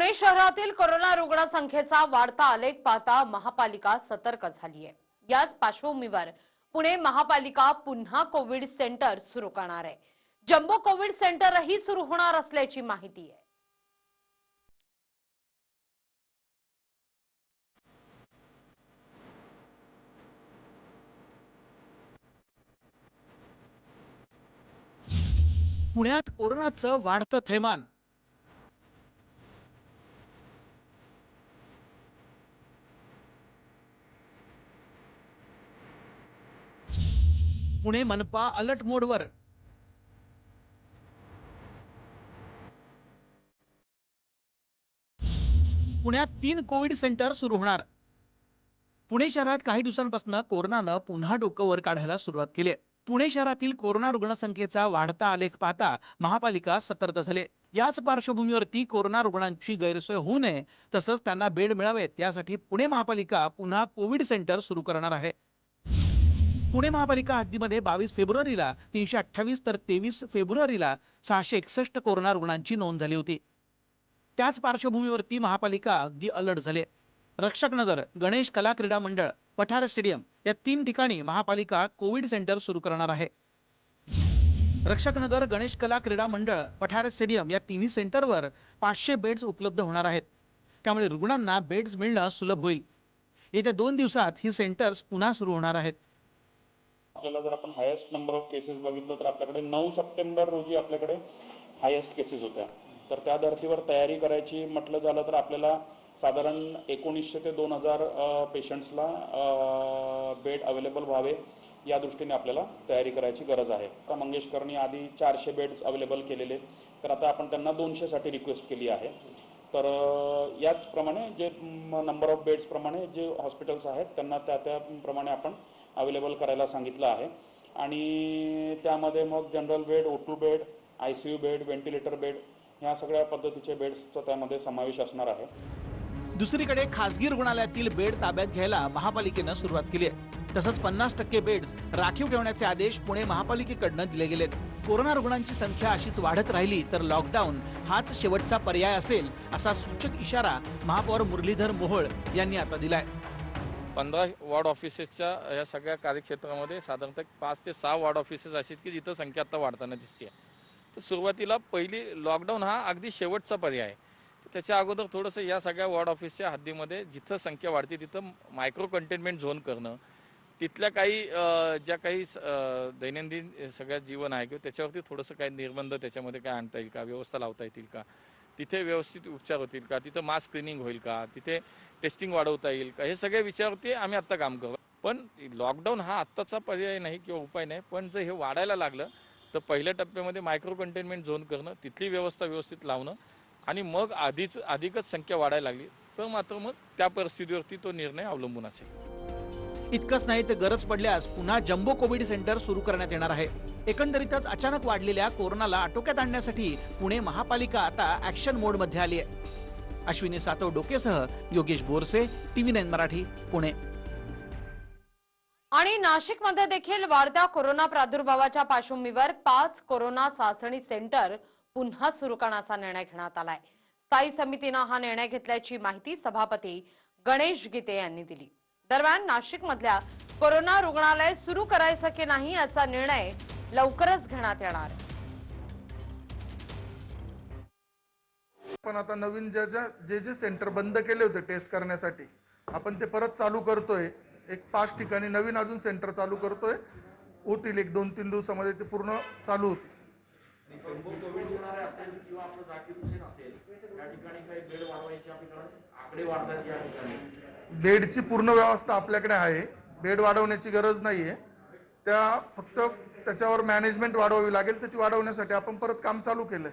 पुणे शहरातील कोरोना रुग्ण संख्येचा वाढता आलेख पाहता महापालिका सतर्क झाली आहे याच पार्श्वभूमीवर पुणे महापालिका पुन्हा कोविड सेंटर सुरू करणार आहे. जम्बो कोविड सेंटरही सुरू होणार असल्याची माहिती आहे. पुण्यात कोरोनाचं वाढतं थैमान. पुणे मनपा अलर्ट मोडवर. पुण्यात तीन कोविड सेंटर सुरू होणार. पुणे शहरात काही दिवसांपासून कोरोनानं पुन्हा डोकं वर काढायला सुरुवात केली आहे. पुणे शहरातील कोरोना रुग्णसंख्येचा वाढता आलेख पाहता महापालिका सतर्क झाले याच पार्श्वभूमीवरती कोरोना रुग्णांची गैरसोय होऊ नये तसंच त्यांना बेड मिळावेत यासाठी पुणे महापालिका पुन्हा कोविड सेंटर सुरू करणार आहे. पुणे महापालिका हद्दीमध्ये बावीस फेब्रुवारीला तीनशे अठ्ठावीस तर तेवीस फेब्रुवारीला सहाशे एकसष्ट कोरोना रुग्णांची नोंद झाली होती. त्याच पार्श्वभूमीवरती महापालिका अगदी अलर्ट झाले रक्षकनगर गणेश कला क्रीडा मंडळ पठार स्टेडियम या तीन ठिकाणी महापालिका कोविड सेंटर सुरू करणार आहे. रक्षकनगर गणेश कला क्रीडा मंडळ पठार स्टेडियम या तिन्ही सेंटरवर पाचशे बेड्स उपलब्ध होणार आहेत. त्यामुळे रुग्णांना बेड्स मिळणं सुलभ होईल. येत्या दोन दिवसात ही सेंटर्स पुन्हा सुरू होणार आहेत. आपल्याला जर आपण हायेस्ट नंबर ऑफ केसेस बघितलं तर आपल्याकडे नऊ सप्टेंबर रोजी आपल्याकडे हायेस्ट केसेस होत्या. तर त्या धर्तीवर तयारी करायची म्हटलं झालं तर आपल्याला साधारण एकोणीसशे ते दोन हजार पेशंट्सला बेड अवेलेबल व्हावे या दृष्टीने आपल्याला तयारी करायची गरज आहे. आता मंगेशकरनी आधी चारशे बेड्स अवेलेबल केलेले. तर आता आपण त्यांना दोनशेसाठी रिक्वेस्ट केली आहे. तर याचप्रमाणे जे नंबर ऑफ बेड्सप्रमाणे जे हॉस्पिटल्स आहेत त्यांना त्या त्याप्रमाणे आपण अवेलेबल करायला सांगितलं आहे. आणि त्यामध्ये मग general bed O two bed I C U bed ventilator bed ह्या सगळ्या पद्धतीचे बेड्सचा त्यामध्ये समावेश असणार आहे. दुसरीकडे खासगी रुग्णालयातील बेड ताब्यात घ्यायला महापालिकेनं सुरुवात केली आहे. तसंच पन्नास टक्के बेड्स राखीव ठेवण्याचे आदेश पुणे महापालिकेकडनं दिले गेलेत. कोरोना रुग्णांची संख्या अशीच वाढत राहिली तर लॉकडाऊन हाच शेवटचा पर्याय असेल असा सूचक इशारा महापौर मुरलीधर मोहोळ यांनी आता दिलाय. पंधरा वॉर्ड ऑफिसेसच्या या सगळ्या कार्यक्षेत्रामध्ये साधारणतः पाच ते सहा वॉर्ड ऑफिसेस असे आहेत की जिथं संख्या आता वाढताना दिसते तर सुरुवातीला पहिली लॉकडाऊन हा अगदी शेवटचा पर्याय आहे. त्याच्या अगोदर थोडंसं या सगळ्या वॉर्ड ऑफिसच्या हद्दीमध्ये जिथं संख्या वाढते तिथं मायक्रो कंटेनमेंट झोन करणं तिथल्या काही ज्या काही स- दैनंदिन सगळ्या जीवन आहे किंवा त्याच्यावरती थोडंसं काही निर्बंध त्याच्यामध्ये काय आणता येईल का व्यवस्था लावता येतील का तिथे व्यवस्थित उपचार होतील का? तिथं मास स्क्रीनिंग होईल का? तिथे टेस्टिंग वाढवता येईल का? हे सगळ्या विषयावरती आम्ही आत्ता काम करू. पण लॉकडाऊन हा आत्ताचा पर्याय नाही किंवा उपाय नाही. पण जर हे वाढायला लागलं तर पहिल्या टप्प्यामध्ये मायक्रो कंटेनमेंट झोन करणं तिथली व्यवस्था व्यवस्थित लावणं आणि मग आधीच अधिकच संख्या वाढायला लागली तर मात्र मग त्या परिस्थितीवरती तो निर्णय अवलंबून असेल. इतकंच नाही तर गरज पडल्यास पुन्हा जम्बो कोविड सेंटर सुरू करण्यात येणार आहे. एकंदरीतच अचानक वाढलेल्या कोरोनाला आटोक्यात आणण्यासाठी पुणे महापालिका आता ऍक्शन मोडमध्ये आली आहे. अश्विनी सातव डोकेसह योगेश बोरसे टीव्ही नाईन मराठी पुणे. आणि नाशिकमध्ये देखील वाढत्या कोरोना प्रादुर्भावाच्या पार्श्वभूमीवर पाच कोरोना चाचणी सेंटर पुन्हा सुरू करण्याचा निर्णय घेण्यात आलाय. स्थायी समितीनं हा निर्णय घेतल्याची माहिती सभापती गणेश गीते यांनी दिली. दरम्यान नाशिकमधल्या कोरोना रुग्णालय सुरू करायचं की नाही याचा निर्णय लवकरच घेण्यात येणार. पण आता नवीन ज्या ज्या जे जे सेंटर बंद केले होते टेस्ट करण्यासाठी आपण ते परत चालू करतोय. एक पाच ठिकाणी नवीन अजून सेंटर चालू करतोय. होतील एक दोन तीन दिवसामध्ये ते पूर्ण चालू होतील. बेडची पूर्ण व्यवस्था आपल्याकडे आहे. बेड वाढवण्याची गरज नाहीये. त्या फक्त त्याच्यावर मॅनेजमेंट वाढवावी लागेल तर ती वाढवण्यासाठी आपण परत काम चालू केलं